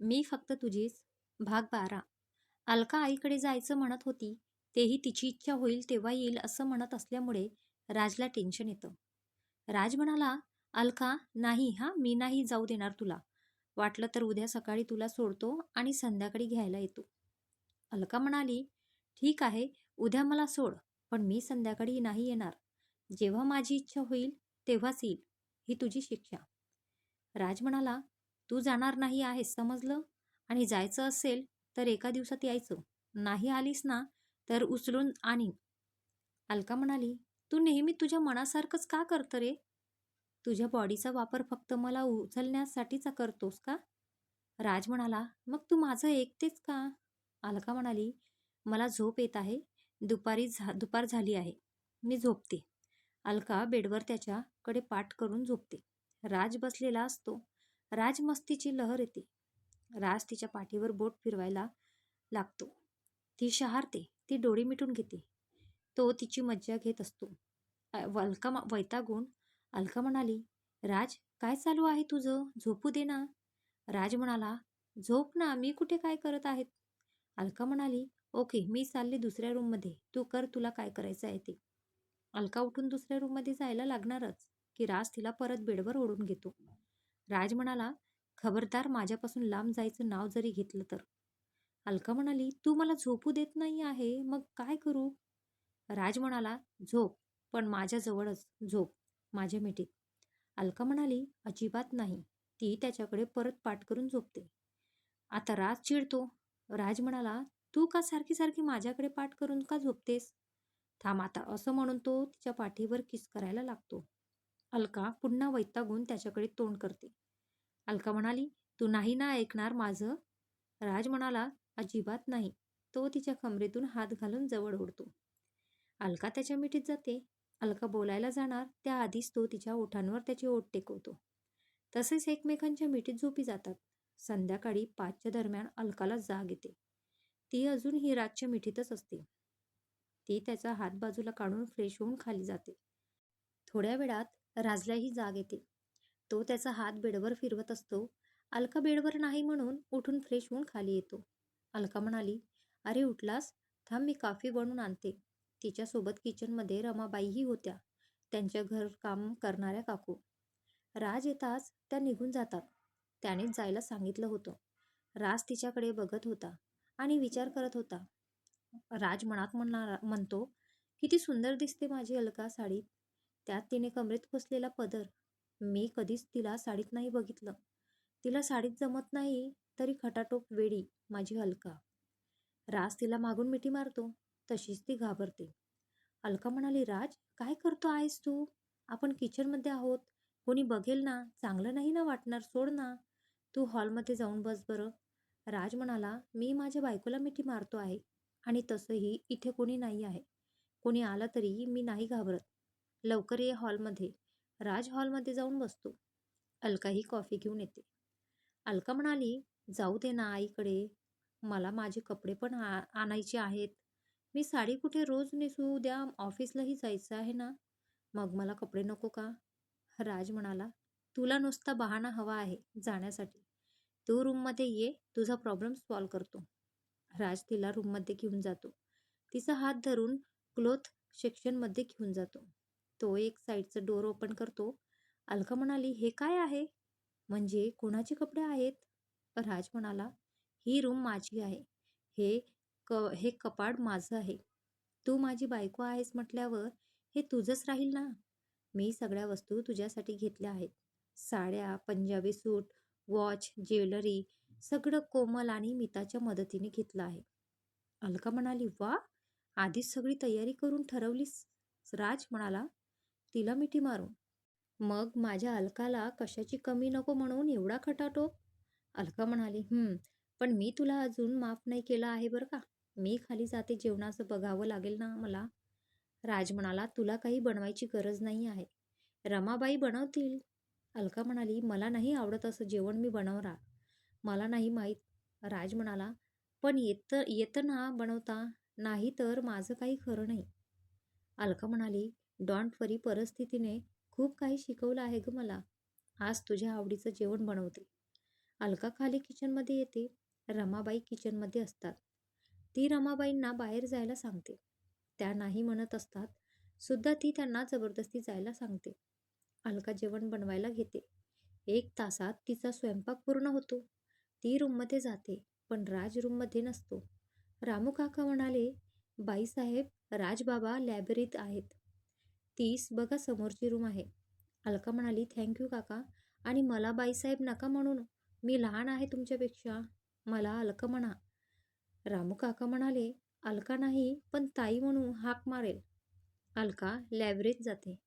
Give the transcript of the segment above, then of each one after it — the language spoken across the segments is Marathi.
मी फक्त तुझीच. भाग बारा. अलका आईकडे जायचं म्हणत होती तेही तिची इच्छा होईल तेव्हा येईल असं म्हणत असल्यामुळे राजला टेन्शन येतं. राज म्हणाला अलका नाही हा मी नाही जाऊ देणार तुला. वाटलं तर उद्या सकाळी तुला सोडतो आणि संध्याकाळी घ्यायला येतो. अलका म्हणाली ठीक आहे उद्या मला सोड पण मी संध्याकाळी नाही येणार. जेव्हा माझी इच्छा होईल तेव्हाच येईल. ही तुझी शिक्षा. राज म्हणाला तू जाणार नाही आहेस समजलं? आणि जायचं असेल तर एका दिवसात यायचं. नाही आलीस ना तर उचलून आणीन अलका म्हणाली तू नेहमी तुझ्या मनासारखंच का करतं रे? तुझ्या बॉडीचा वापर फक्त मला उचलण्यासाठीचा करतोस का? राज म्हणाला मग तू माझं ऐकतेस का? अलका म्हणाली मला झोप येत आहे. दुपारी झा दुपार झाली आहे. मी झोपते. अलका बेडवर त्याच्याकडे पाठ करून झोपते. राज बसलेला असतो. राजमस्तीची लहर येते. राज तिच्या पाठीवर बोट फिरवायला लागतो. ती शहारते ती डोळी मिटून घेते. तो तिची मज्जा घेत असतो. अलका मा- वैतागून अलका म्हणाली राज काय चालू आहे तुझं? झोपू दे ना. राज म्हणाला झोप ना मी कुठे काय करत आहेत? अलका म्हणाली ओके मी चालले दुसऱ्या रूममध्ये. तू कर तुला काय करायचं आहे ते. अलका उठून दुसऱ्या रूममध्ये जायला लागणारच की राज तिला परत बेडवर ओढून घेतो. राज म्हणाला खबरदार माझ्यापासून लांब जायचं नाव जरी घेतलं तर. अलका म्हणाली तू मला झोपू देत नाही आहे मग काय करू? राज म्हणाला झोप पण माझ्याजवळच झोप माझ्या मिठीत. अलका म्हणाली अजिबात नाही ती त्याच्याकडे परत पाठ करून झोपते. आता राज चिडतो. राज म्हणाला तू का सारखी सारखी माझ्याकडे पाठ करून का झोपतेस? थांब आता असं म्हणून तो तिच्या पाठीवर किस करायला लागतो. अलका पुन्हा वैतागून त्याच्याकडे तोंड करते. अलका म्हणाली तू नाही ना ऐकणार माझं? राज म्हणाला अजिबात नाही. तो तिच्या कमरेतून हात घालून जवळ ओढतो. अलका त्याच्या मिठीत जाते. अलका बोलायला जाणार त्याआधीच तो तिच्या ओठांवर त्याची ओठ टेकवतो. तसेच एकमेकांच्या मिठीत झोपी जातात. संध्याकाळी पाचच्या दरम्यान अलकाला जाग येते. ती अजूनही राजच्या मिठीतच असते. ती त्याचा हात बाजूला काढून फ्रेश होऊन खाली जाते. थोड्या वेळात राजलाही जाग येते. तो त्याचा हात बेडवर फिरवत असतो. अलका बेडवर नाही म्हणून उठून फ्रेश होऊन खाली येतो. अलका म्हणाली अरे उठलास? थांब मी काफी बनवून आणते. तिच्यासोबत किचनमध्ये रमाबाईही होत्या. त्यांच्या घरकाम करणाऱ्या काकू. राज येताच त्या निघून जातात. त्यानेच जायला सांगितलं होतं. राज तिच्याकडे बघत होता आणि विचार करत होता. राज मनात म्हणणार म्हणतो किती सुंदर दिसते माझी अलका साडीत त्यात तिने कमरेत खोसलेला पदर. मी कधीच तिला साडीत नाही बघितलं. तिला साडीत जमत नाही तरी खटाटोप वेडी माझी अलका राज तिला मागून मिठी मारतो तशीच ती घाबरते. अलका म्हणाली राज काय करतो आहेस तू? आपण किचनमध्ये आहोत. कोणी बघेल ना? चांगलं नाही ना वाटणार? सोड ना. तू हॉलमध्ये जाऊन बस बरं. राज म्हणाला मी माझ्या बायकोला मिठी मारतो आहे आणि तसंही इथे कोणी नाही आहे. कोणी आलं तरी मी नाही घाबरत. लवकर ये हॉलमध्ये. राज हॉलमध्ये जाऊन बसतो. अलका ही कॉफी घेऊन येते. अलका म्हणाली जाऊ दे ना आईकडे. मला माझे कपडे पण आ आणायचे आहेत. मी साडी कुठे रोज नेसू? द्या ऑफिसलाही जायचं आहे ना? मग मला कपडे नको का? राज म्हणाला तुला नुसता बहाणा हवा आहे जाण्यासाठी. तू रूममध्ये ये. तुझा प्रॉब्लेम सॉल्व करतो. राज तिला रूममध्ये घेऊन जातो. तिचा हात धरून क्लोथ सेक्शनमध्ये घेऊन जातो. तो एक साईडचं डोर ओपन करतो. अलका म्हणाली हे काय आहे? म्हणजे कोणाचे कपडे आहेत? राज म्हणाला ही रूम माझी आहे. हे क हे कपाट माझं आहे. तू माझी बायको आहेस म्हटल्यावर हे तुझंच राहील ना? मी सगळ्या वस्तू तुझ्यासाठी घेतल्या आहेत. साड्या पंजाबी सूट वॉच ज्वेलरी सगळं कोमल आणि मिताच्या मदतीने घेतलं आहे. अलका म्हणाली वा आधीच सगळी तयारी करून ठरवलीस? राज म्हणाला तिला मिठी मारून. मग माझ्या अलकाला कशाची कमी नको म्हणून एवढा खटाटोप? अलका म्हणाली पण मी तुला अजून माफ नाही केलं आहे बरं का? मी खाली जाते जेवणाचं बघावं लागेल ना मला? राज म्हणाला तुला काही बनवायची गरज नाही आहे. रमाबाई बनवतील. अलका म्हणाली मला नाही आवडत असं जेवण मी बनवणार. मला नाही माहीत. राज म्हणाला पण येतं येतं ना बनवता. नाही तर माझं काही खरं नाही. अलका म्हणाली डॉन्ट वरी परिस्थितीने खूप काही शिकवलं आहे ग मला. आज तुझ्या आवडीचं जेवण बनवते. अलका खाली किचनमध्ये येते. रमाबाई किचनमध्ये असतात. ती रमाबाईंना बाहेर जायला सांगते. त्या नाही म्हणत असतात. सुद्धा ती त्यांना जबरदस्ती जायला सांगते. अलका जेवण बनवायला घेते. एक तासात तिचा स्वयंपाक पूर्ण होतो. ती रूममध्ये जाते पण राज रूममध्ये नसतो. रामू काका म्हणाले बाईसाहेब राजबाबा लायब्ररीत आहेत. तीस बघा समोरची रूम आहे. अलका म्हणाली थँक्यू काका. आणि मला बाईसाहेब नका म्हणून मी लहान आहे तुमच्यापेक्षा. मला अलका म्हणा. रामू काका म्हणाले अलका नाही पण ताई म्हणून हाक मारेल. अलका लॅबरेत जाते.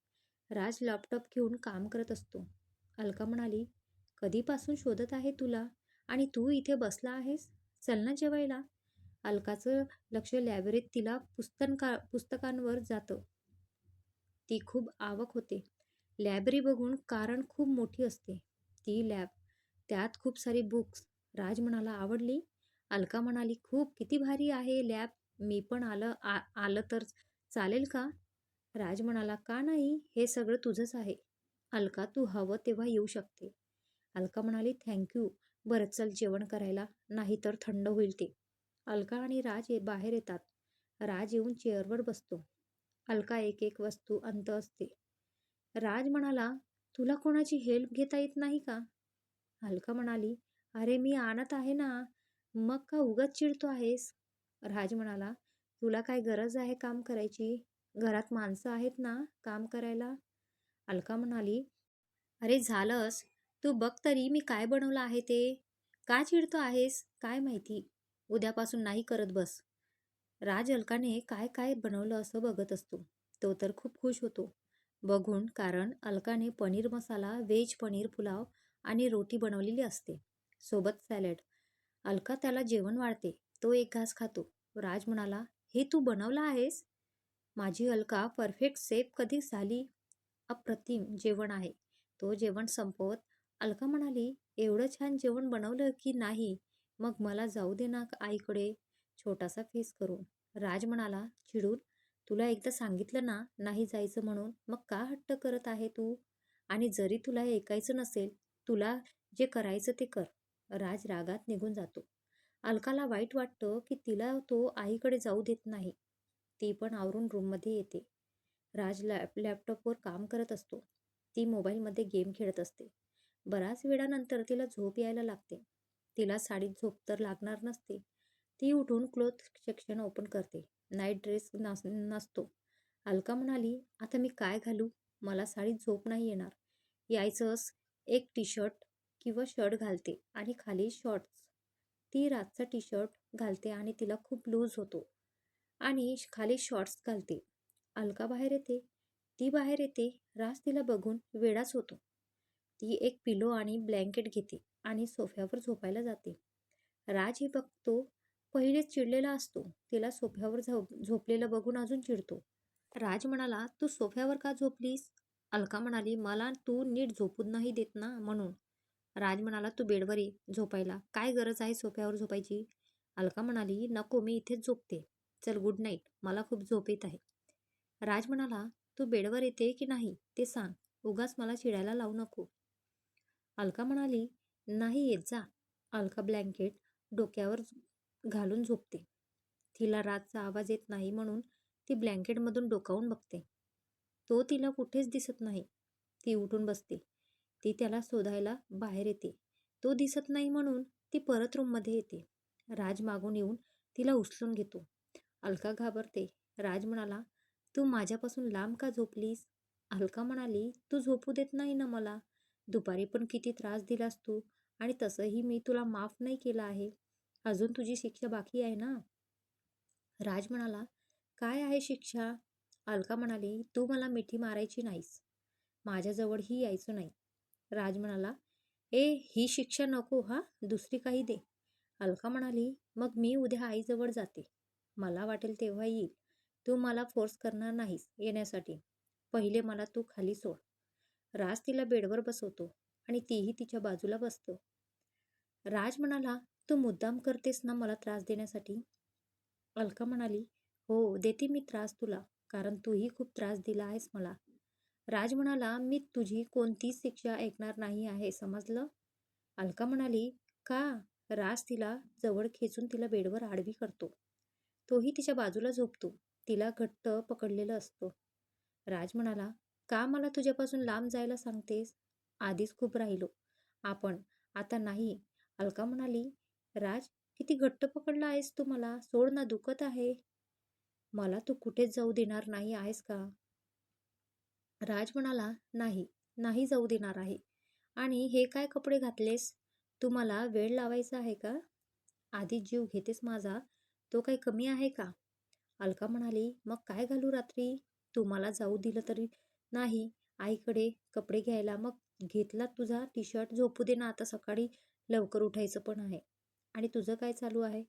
राज लॅपटॉप घेऊन काम करत असतो. अलका म्हणाली कधीपासून शोधत आहे तुला? आणि तू इथे बसला आहेस? चल ना जेवायला. अलकाचं लक्ष लॅबरेत तिला पुस्तका पुस्तकांवर जातं. ती खूप आवक होते. लायब्ररी बघून कारण खूप मोठी असते. ती लॅब त्यात खूप सारी बुक्स. राज म्हणाला आवडली? अलका म्हणाली खूप. किती भारी आहे लॅब. मी पण आलं आ आलं तर चालेल का? राज म्हणाला का नाही? हे सगळं तुझंच आहे. अलका तू हवं तेव्हा येऊ शकते. अलका म्हणाली थँक्यू बरं चल जेवण करायला. नाही तर थंड होईल ते. अलका आणि राज ये बाहेर येतात. राज येऊन चेअरवर बसतो. अलका एक एक वस्तू अंत असते. राज म्हणाला तुला कोणाची हेल्प घेता येत नाही का? अलका म्हणाली अरे मी आणत आहे ना. मग का उगाच चिडतो आहेस? राज म्हणाला तुला काय गरज आहे काम करायची? घरात माणसं आहेत ना काम करायला? अलका म्हणाली अरे झालंस. तू बघ तरी मी काय बनवलं आहे ते. का चिडतो आहेस? काय माहिती? उद्यापासून नाही करत बस. राज अलकाने काय काय बनवलं असं बघत असतो. तो तर खूप खुश होतो. बघून कारण अलकाने पनीर मसाला व्हेज पनीर पुलाव आणि रोटी बनवलेली असते. सोबत सॅलड. अलका त्याला जेवण वाढते. तो एक घास खातो. राज म्हणाला हे तू बनवलं आहेस? माझी अलका परफेक्ट सेफ कधी झाली? अप्रतिम जेवण आहे. तो जेवण संपवत अलका म्हणाली एवढं छान जेवण बनवलं की नाही? मग मला जाऊ दे ना आईकडे. छोटासा फेस करून राज म्हणाला चिडून तुला एकदा सांगितलं ना नाही जायचं म्हणून मग का हट्ट करत आहे तू? आणि जरी तुला हे ऐकायचं नसेल तुला जे करायचं ते कर. राज रागात निघून जातो. अलकाला वाईट वाटतं की तिला तो आईकडे जाऊ देत नाही. ती पण आवरून रूममध्ये येते. राज लॅप लॅपटॉपवर काम करत असतो. ती मोबाईलमध्ये गेम खेळत असते. बराच वेळानंतर तिला झोप यायला लागते. तिला साडीत झोप तर लागणार नसते. ती उठून क्लोथ सेक्शन ओपन करते. नाईट ड्रेस नस नसतो. अलका म्हणाली आता मी काय घालू? मला साडीत झोप नाही येणार. यायचंच एक टी शर्ट किंवा शर्ट घालते आणि खाली शॉर्ट्स ती रातचा टी शर्ट घालते आणि तिला खूप लूज होतो. आणि खाली शॉर्ट्स घालते. अलका बाहेर येते. ती बाहेर येते. राज तिला बघून वेडाच होतो. ती एक पिलो आणि ब्लँकेट घेते आणि सोफ्यावर झोपायला जाते. राज हे बघतो पहिलेच चिडलेला असतो. तिला सोफ्यावर झोप झोपलेलं बघून अजून चिडतो. राज म्हणाला तू सोफ्यावर का झोपलीस? अलका म्हणाली मला तू नीट झोपून नाही देत ना म्हणून. राज म्हणाला तू बेडवर ये झोपायला. काय गरज आहे सोफ्यावर झोपायची? अलका म्हणाली नको मी इथेच झोपते. चल गुड नाईट मला खूप झोप येत आहे. राज म्हणाला तू बेडवर येते की नाही? ते सांग. उगाच मला चिडायला लावू नको. अलका म्हणाली नाही येत जा. अलका ब्लँकेट डोक्यावर घालून झोपते. तिला रातचा आवाज येत नाही म्हणून ती ब्लँकेटमधून डोकावून बघते. तो तिला कुठेच दिसत नाही. ती उठून बसते. ती त्याला शोधायला बाहेर येते. तो दिसत नाही म्हणून ती परत रूममध्ये येते. राज मागून येऊन तिला उचलून घेतो. अलका घाबरते. राज म्हणाला तू माझ्यापासून लांब का झोपलीस? अलका म्हणाली तू झोपू देत नाही ना मला. दुपारी पण किती त्रास दिलास तू आणि तसंही मी तुला माफ नाही केलं आहे. अजून तुझी शिक्षा बाकी आहे ना? राज म्हणाला काय आहे शिक्षा? अलका म्हणाली तू मला मिठी मारायची नाहीस. माझ्याजवळही यायचं नाही. राज म्हणाला ए ही शिक्षा नको हा? दुसरी काही दे. अलका म्हणाली मग मी उद्या आईजवळ जाते. मला वाटेल तेव्हा येईल. तू मला फोर्स करणार नाहीस येण्यासाठी. पहिले मला तू खाली सोड. राज तिला बेडवर बसवतो आणि तीही तिच्या बाजूला बसतो. राज म्हणाला तू मुद्दाम करतेस ना मला त्रास देण्यासाठी? अलका म्हणाली हो देते मी त्रास तुला कारण तूही खूप त्रास दिला आहेस मला. राज म्हणाला मी तुझी कोणतीच शिक्षा ऐकणार नाही आहे समजलं? अलका म्हणाली का? राज तिला जवळ खेचून तिला बेडवर आडवी करतो. तोही तिच्या बाजूला झोपतो. तिला घट्ट पकडलेलं असतं. राज म्हणाला का मला तुझ्यापासून लांब जायला सांगतेस? आधीच खूप राहिलो. आपण आता नाही. अलका म्हणाली राज किती घट्ट पकडला आहेस तू मला? सोड ना दुखत आहे. मला तू कुठेच जाऊ देणार नाही आहेस का? राज म्हणाला नाही नाही जाऊ देणार आहे. आणि हे काय कपडे घातलेस? तू मला वेळ लावायचा आहे का? आधी जीव घेतेस माझा तो काही कमी आहे का? अलका म्हणाली मग काय घालू रात्री? तू मला जाऊ दिलं तरी नाही. आईकडे कपडे घ्यायला मग घेतला तुझा टी शर्ट? झोपू दे ना आता सकाळी लवकर उठायचं पण आहे. आणि तुझं काय चालू आहे?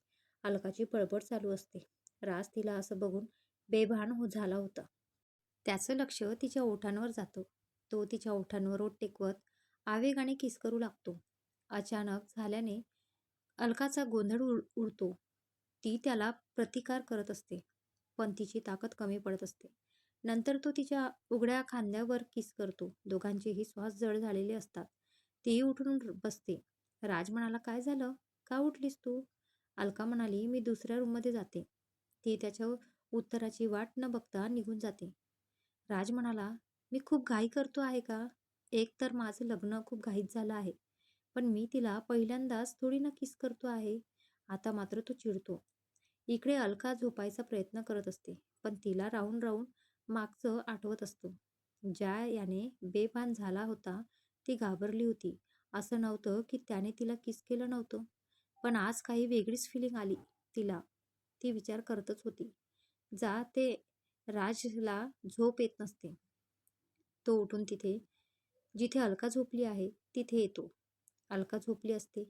अलकाची पळपळ चालू असते. राज तिला असं बघून बेभान हो झाला होता. त्याचं लक्ष तिच्या ओठांवर जातं. तो तिच्या ओठांवर ओठ टेकवत आवेगाने किस करू लागतो. अचानक झाल्याने अलकाचा गोंधळ उड उडतो. ती त्याला प्रतिकार करत असते. पण तिची ताकद कमी पडत असते. नंतर तो तिच्या उघड्या खांद्यावर किस करतो. दोघांचेही श्वास जड झालेले असतात. तीही उठून बसते. राज म्हणाला काय झालं? का उठलीस तू? अलका म्हणाली मी दुसऱ्या रूममध्ये जाते. ती त्याच्या उत्तराची वाट न बघता निघून जाते. राज म्हणाला मी खूप घाई करतो आहे का? एक तर माझं लग्न खूप घाईत झालं आहे पण मी तिला पहिल्यांदाच थोडी ना किस करतो आहे. आता मात्र तो चिडतो. इकडे अलका झोपायचा प्रयत्न करत असते पण तिला राहून राहून मागचं आठवत असतो. ज्या याने बेभान झाला होता ती घाबरली होती. असं नव्हतं की त्याने तिला किस केलं नव्हतं. पण आज काही वेगळीच फिलिंग आली तिला. ती विचार करतच होती. जा ते राजला झोप येत नसते. तो उठून तिथे जिथे अलका झोपली आहे तिथे येतो. अलका झोपली असते.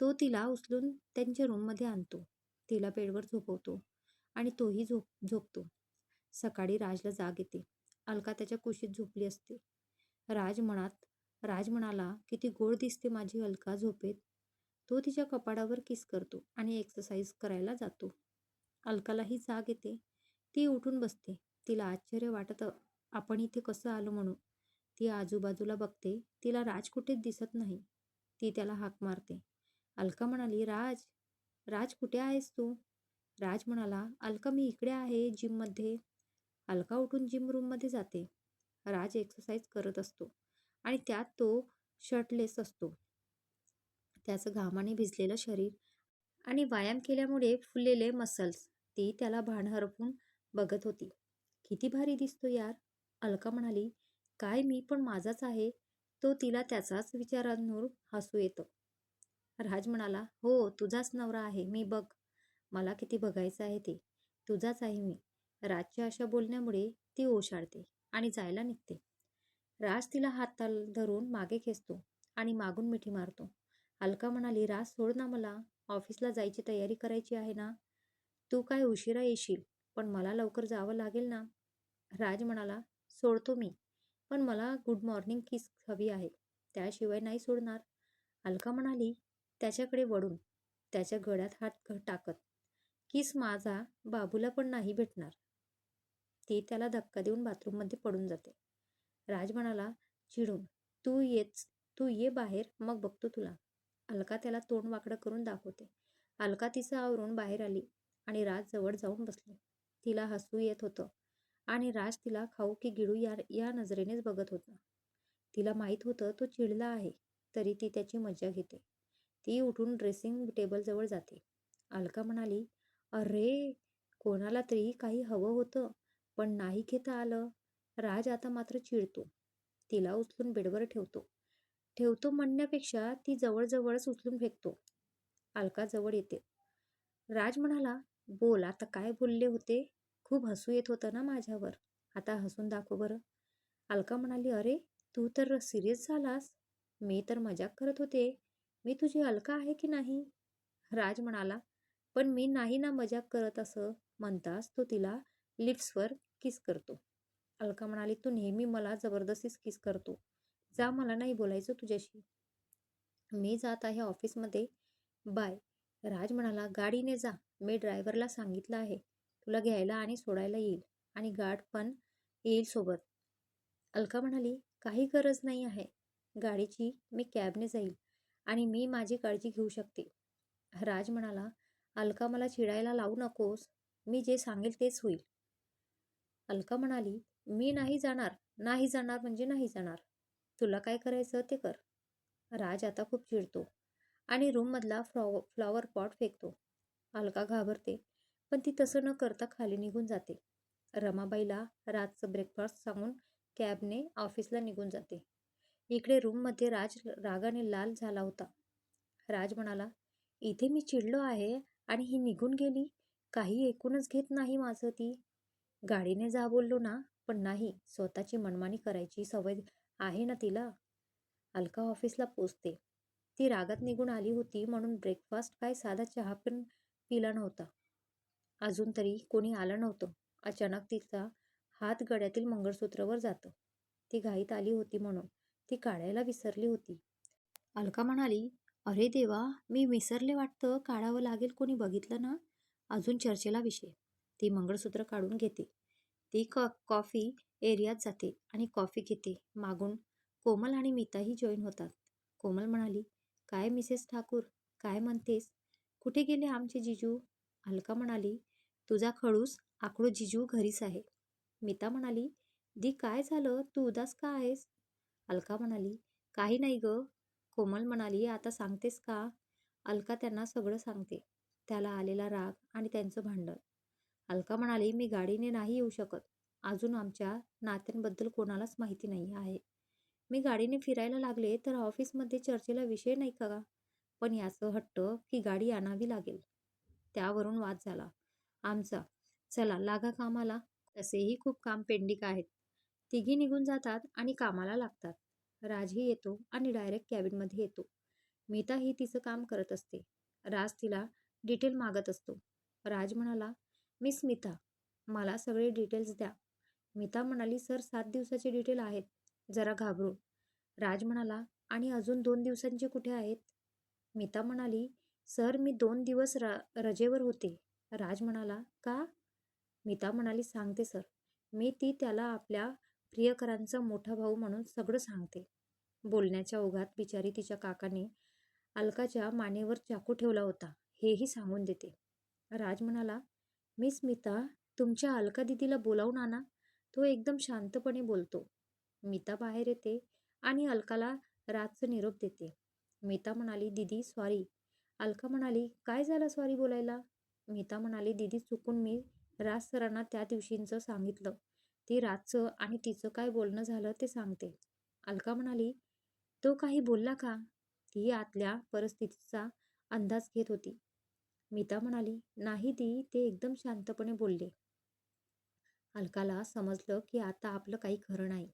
तो तिला उचलून त्यांच्या रूममध्ये आणतो. तिला बेडवर झोपवतो आणि तोही झोप झोपतो. सकाळी राजला जाग येते. अलका त्याच्या कुशीत झोपली असते. राज मनात राज म्हणाला किती गोड दिसते माझी अलका झोपेत. तो तिच्या कपाडावर किस करतो आणि एक्सरसाइज करायला जातो. अलकालाही जाग येते. ती उठून बसते. तिला आश्चर्य वाटत आपण इथे कसं आलो म्हणून? ती आजूबाजूला बघते. तिला राज कुठेच दिसत नाही ती त्याला हाक मारते. अलका म्हणाली राज राज कुठे आहेस तू राज म्हणाला अलका मी इकडे आहे जिममध्ये अलका उठून जिम रूममध्ये जाते. राज एक्सरसाइज करत असतो आणि त्यात तो शर्टलेस असतो. त्याचं घामाने भिजलेलं शरीर आणि व्यायाम केल्यामुळे फुललेले मसल्स ती त्याला भान हरपून बघत होती. किती भारी दिसतो यार अलका म्हणाली. काय मी पण माझाच आहे. तो तिला त्याचाच विचारांवर हसू येतो. राज म्हणाला हो तुझाच नवरा आहे मी बघ. मला किती बघायचं आहे ते. तुझाच आहे मी. राजच्या अशा बोलण्यामुळे ती ओशाळते आणि जायला निघते. राज तिला हात धरून मागे खेचतो आणि मागून मिठी मारतो. अलका म्हणाली राज सोड ना मला. ऑफिसला जायची तयारी करायची आहे ना? तू काय उशिरा येशील? पण मला लवकर जावं लागेल ना? राज म्हणाला सोडतो मी. पण मला गुड मॉर्निंग किस हवी आहे. त्याशिवाय नाही सोडणार. अलका म्हणाली त्याच्याकडे वळून. त्याच्या गळ्यात हात टाकत. किस माझा बाबूला पण नाही भेटणार. ती त्याला धक्का देऊन बाथरूममध्ये पडून जाते. राज म्हणाला चिडून. तू येच तू ये बाहेर मग बघतो तुला. अलका त्याला तोंड वाकडं करून दाखवते. अलका तिचं आवरून बाहेर आली आणि राज जवळ जाऊन बसले. तिला हसू येत होतं आणि राज तिला खाऊ की गिळू या या नजरेनेच बघत होता. तिला माहीत होतं तो चिडला आहे तरी ती त्याची मजा घेते. ती उठून ड्रेसिंग टेबलजवळ जाते. अलका म्हणाली अरे कोणाला तरी काही हवं होतं पण नाही घेता आलं. राज आता मात्र चिडतो. तिला उचलून बेडवर ठेवतो. ठेवतो म्हणण्यापेक्षा ती जवळजवळच उचलून फेकतो. अलका जवळ येते. राज म्हणाला बोल आता काय बोलले होते? खूप हसू येत होतं ना माझ्यावर. आता हसून दाखव बरं. अलका म्हणाली अरे तू तर सिरियस झालास. मी तर मजाक करत होते. मी तुझी अलका आहे की नाही? राज म्हणाला पण मी नाही ना मजाक करत असं. म्हणतास तो तिला लिप्सवर किस करतो. अलका म्हणाली तू नेहमी मला जबरदस्तीच किस करतो. जा मला नाही बोलायचं तुझ्याशी. मी जात आहे ऑफिसमध्ये. बाय. राज म्हणाला गाडीने जा. मी ड्रायव्हरला सांगितलं आहे. तुला घ्यायला आणि सोडायला येईल. आणि गार्ड पण येईल सोबत. अलका म्हणाली काही गरज नाही आहे. गाडीची मी कॅबने जाईल. आणि मी माझी काळजी घेऊ शकते. राज म्हणाला अलका मला चिडायला लावू नकोस. मी जे सांगेल तेच होईल. अलका म्हणाली मी नाही जाणार. नाही जाणार म्हणजे नाही जाणार. तुला काय करायचं ते कर. राज आता खूप चिडतो आणि रूममधला फ्लॉव फ्लॉवर पॉट फेकतो. अलका घाबरते पण ती तसं न करता खाली निघून जाते. रमाबाईला रातचं ब्रेकफास्ट सांगून कॅबने ऑफिसला निघून जाते. इकडे रूममध्ये राज रागाने लाल झाला होता. राज म्हणाला इथे मी चिडलो आहे आणि ही निघून गेली. काही ऐकूनच घेत नाही माझं ती. गाडीने जा बोललो ना पण नाही. स्वतःची मनमानी करायची सवय आहे ना तिला? अलका ऑफिसला पोचते. ती रागात निघून आली होती म्हणून ब्रेकफास्ट काय साधा चहा पण पिला नव्हता. अजून तरी कोणी आलं नव्हतं. अचानक तिचा हात गळ्यातील मंगळसूत्रावर जातं. ती घाईत आली होती म्हणून ती काढायला विसरली होती. अलका म्हणाली अरे देवा मी विसरले वाटतं. काढावं लागेल कोणी बघितलं ना? अजून चर्चेला विषय. ती मंगळसूत्र काढून घेते. ती क कॉफी एरियात जाते आणि कॉफी घेते. मागून कोमल आणि मीताही जॉईन होतात. कोमल म्हणाली काय मिसेस ठाकूर? काय म्हणतेस? कुठे गेले आमचे जिजू? अलका म्हणाली तुझा खडूस आकडू जिजू घरीच आहे. मीता म्हणाली दी काय झालं? तू उदास का आहेस? अलका म्हणाली काही नाही ग. कोमल म्हणाली आता सांगतेस का? अलका त्यांना सगळं सांगते. त्याला आलेला राग आणि त्यांचं भांडण. अलका म्हणाली मी गाडीने नाही येऊ शकत. अजून आमच्या नात्यांबद्दल कोणालाच माहिती नाही आहे. मी गाडीने फिरायला लागले तर ऑफिसमध्ये चर्चेला विषय नाही का? पण याचं हट्ट की गाडी आणावी लागेल. त्यावरून वाद झाला. आमचा चला लागा कामाला. तसेही खूप काम पेंडिंग आहेत. तिघी निघून जातात आणि कामाला लागतात. राजही येतो आणि डायरेक्ट कॅबिनमध्ये येतो. मीताही तिचं काम करत असते. राज तिला डिटेल मागत असतो. राज म्हणाला मी स्मिता मला सगळे डिटेल्स द्या. मिता म्हणाली सर सात दिवसाचे डिटेल आहेत. जरा घाबरून राज म्हणाला आणि अजून दोन दिवसांचे कुठे आहेत? मिता म्हणाली सर मी दोन दिवस र रजेवर होते. राज म्हणाला का? मिता म्हणाली सांगते सर. मी ती त्याला आपल्या प्रियकरांचा मोठा भाऊ म्हणून सगळं सांगते. बोलण्याच्या ओघात बिचारी तिच्या काकाने अलकाच्या मानेवर चाकू ठेवला होता. हेही सांगून देते. राज म्हणाला मिस मिता तुमच्या अलका दिदीला बोलावून आणा तो एकदम शांतपणे बोलतो. मीता बाहेर येते आणि अलकाला रातचं निरोप देते. मीता म्हणाली दिदी सॉरी अलका म्हणाली काय झालं सॉरी बोलायला? मीता म्हणाली दिदी चुकून मी राज सरांना त्या दिवशींचं सांगितलं. ती रातचं आणि तिचं काय बोलणं झालं ते सांगते. अलका म्हणाली तो काही बोलला का? ती आतल्या परिस्थितीचा अंदाज घेत होती. मीता म्हणाली नाही ती. ते एकदम शांतपणे बोलले. अलकाला समजलं की आता आपलं काही खरं नाही.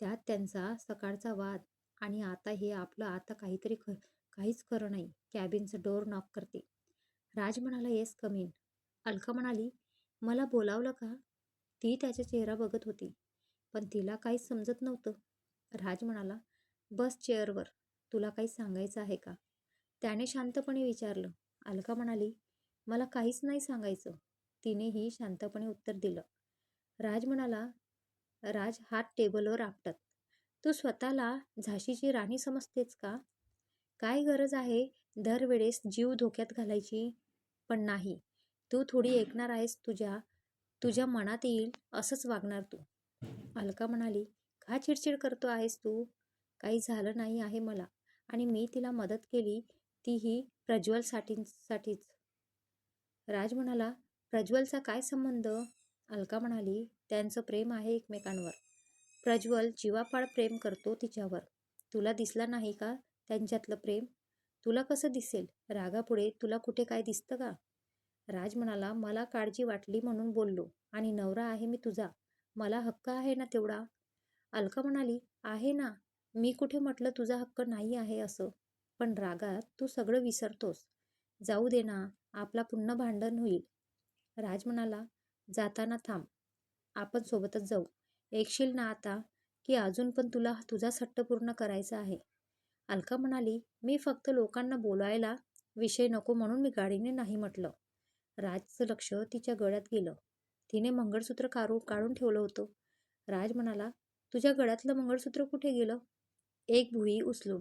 त्यात त्यांचा सकाळचा वाद आणि आता हे आपलं आता काहीतरी ख काहीच खरं नाही. कॅबिनचं डोर नॉक करते. राज म्हणाला येस कमीन अलका म्हणाली मला बोलावलं का? ती त्याचा चेहरा बघत होती पण तिला काहीच समजत नव्हतं. राज म्हणाला बस चेअरवर तुला काही सांगायचं आहे का? त्याने शांतपणे विचारलं. अलका म्हणाली मला काहीच नाही सांगायचं. तिनेही शांतपणे उत्तर दिलं. राज म्हणाला राज हात टेबलवर आपटत. तू स्वतःला झाशीची राणी समजतेस का? काय गरज आहे दरवेळेस जीव धोक्यात घालायची? पण नाही तू थोडी ऐकणार आहेस तुझ्या तुझ्या मनात येईल असंच वागणार तू. अलका म्हणाली का चिडचिड करतो आहेस तू? काही झालं नाही आहे मला आणि मी तिला मदत केली तीही प्रज्वलसाठीसाठीच राज म्हणाला प्रज्वलचा काय संबंध? अलका म्हणाली त्यांचं प्रेम आहे एकमेकांवर. प्रज्वल जीवापाड प्रेम करतो तिच्यावर. तुला दिसला नाही का त्यांच्यातलं प्रेम? तुला कसं दिसेल? रागापुढे तुला कुठे काय दिसतं का? राज म्हणाला मला काळजी वाटली म्हणून बोललो आणि नवरा आहे मी तुझा. मला हक्क आहे ना तेवढा? अलका म्हणाली आहे ना. मी कुठे म्हटलं तुझा हक्क नाही आहे असं? पण रागात तू सगळं विसरतोस. जाऊ दे ना. आपला पुन्हा भांडण होईल. राज म्हणाला जाताना थांब. आपण सोबतच जाऊ. ऐकशील ना आता की अजून पण तुला तुझा सट्ट पूर्ण करायचा आहे. अलका म्हणाली मी फक्त लोकांना बोलायला विषय नको म्हणून मी गाडीने नाही म्हटलं. राजचं लक्ष तिच्या गळ्यात गेलं. तिने मंगळसूत्र काढू काढून ठेवलं होतं. राज म्हणाला तुझ्या गळ्यातलं मंगळसूत्र कुठे गेलं? एक भुई उचलून.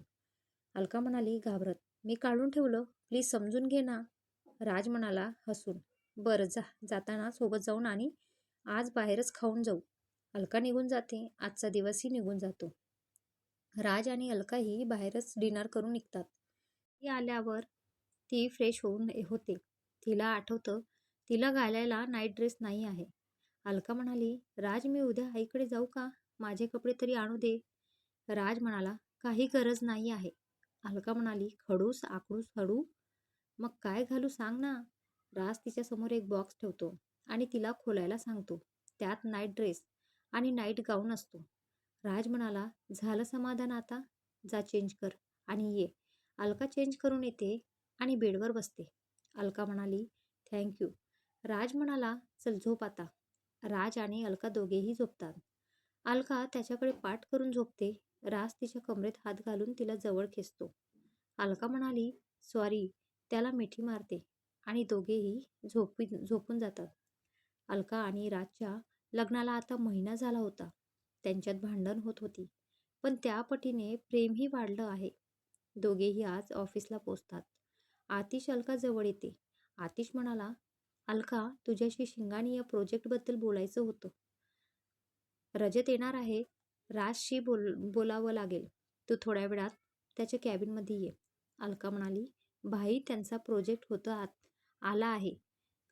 अलका म्हणाली घाबरत. मी काढून ठेवलं. प्लीज समजून घे ना. राज म्हणाला हसून. बरं जा जाताना सोबत जाऊन आणि आज बाहेरच खाऊन जाऊ. अलका निघून जाते. आजचा दिवसही निघून जातो. राज आणि अलकाही बाहेरच डिनर करून निघतात. ती आल्यावर ती फ्रेश होऊन होते. तिला आठवतं तिला घालायला नाईट ड्रेस नाही आहे. अलका म्हणाली राज मी उद्या आईकडे जाऊ का? माझे कपडे तरी आणू दे. राज म्हणाला काही गरज नाही आहे. अलका म्हणाली खडूस आकडूस हडू मग काय घालू सांग ना. राज तिच्यासमोर एक बॉक्स ठेवतो आणि तिला खोलायला सांगतो. त्यात नाईट ड्रेस आणि नाईट गाऊन असतो. राज म्हणाला झालं समाधान आता? जा चेंज कर आणि ये. अलका चेंज करून येते आणि बेडवर बसते. अलका म्हणाली थँक्यू राज म्हणाला चल झोप आता. राज आणि अलका दोघेही झोपतात. अलका त्याच्याकडे पाठ करून झोपते. राज तिच्या कमरेत हात घालून तिला जवळ खेचतो. अलका म्हणाली सॉरी त्याला मिठी मारते. आणि दोघेही झोपी झोपून जातात. अलका आणि राजच्या लग्नाला आता महिना झाला होता. त्यांच्यात भांडण होत होती. पण त्या पटीने प्रेमही वाढलं आहे. दोघेही आज ऑफिसला पोचतात. आतिश अलका जवळ येते. आतिश म्हणाला अलका तुझ्याशी शिंगाणी या प्रोजेक्टबद्दल बोलायचं होतं. रजत येणार आहे. राजशी बोल बोलावं लागेल. तू थोड्या वेळात त्याच्या कॅबिनमध्ये ये. अलका म्हणाली भाई त्यांचा प्रोजेक्ट होतं आत. आला आहे.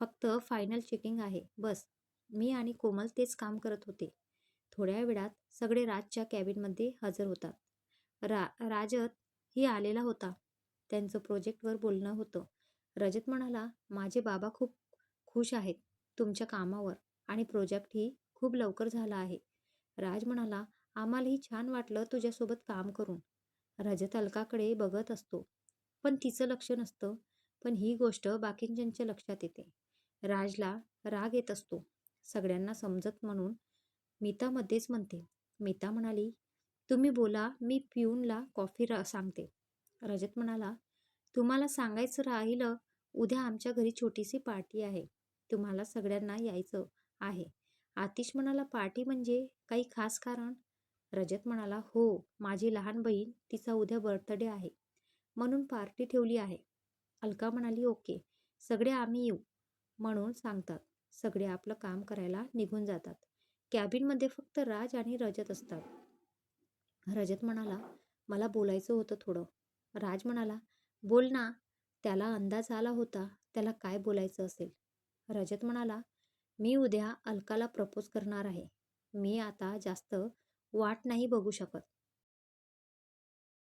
फक्त फायनल चेकिंग आहे. बस. मी आणि कोमल तेच काम करत होते. थोड्या वेळात सगळे राजच्या कॅबिनमध्ये हजर होतात. रा राजत ही आलेला होता. त्यांचं प्रोजेक्टवर बोलणं होतं. रजत म्हणाला माझे बाबा खूप खुश आहेत तुमच्या कामावर आणि प्रोजेक्टही खूप लवकर झाला आहे. राज म्हणाला आम्हालाही छान वाटलं तुझ्यासोबत काम करून. रजत अलकाकडे बघत असतो. पण तिचं लक्ष नसतं. पण ही गोष्ट बाकींच्या लक्षात येते. राजला राग येत असतो. सगळ्यांना समजत म्हणून मीता मध्येच म्हणते. मीता म्हणाली तुम्ही बोला मी पिऊनला कॉफी रा सांगते. रजत म्हणाला तुम्हाला सांगायचं राहिलं उद्या आमच्या घरी छोटीशी पार्टी आहे. तुम्हाला सगळ्यांना यायचं आहे. आतिश म्हणाला पार्टी म्हणजे काही खास कारण? रजत म्हणाला हो माझी लहान बहीण तिचा उद्या बर्थडे आहे. म्हणून पार्टी ठेवली आहे. अलका म्हणाली ओके सगळे आम्ही येऊ. म्हणून सांगतात सगळे आपलं काम करायला निघून जातात. कॅबिनमध्ये फक्त राज आणि रजत असतात. रजत म्हणाला मला बोलायचं होतं थोडं. राज म्हणाला बोल ना त्याला अंदाज आला होता त्याला काय बोलायचं असेल? रजत म्हणाला मी उद्या अलकाला प्रपोज करणार आहे. मी आता जास्त वाट नाही बघू शकत.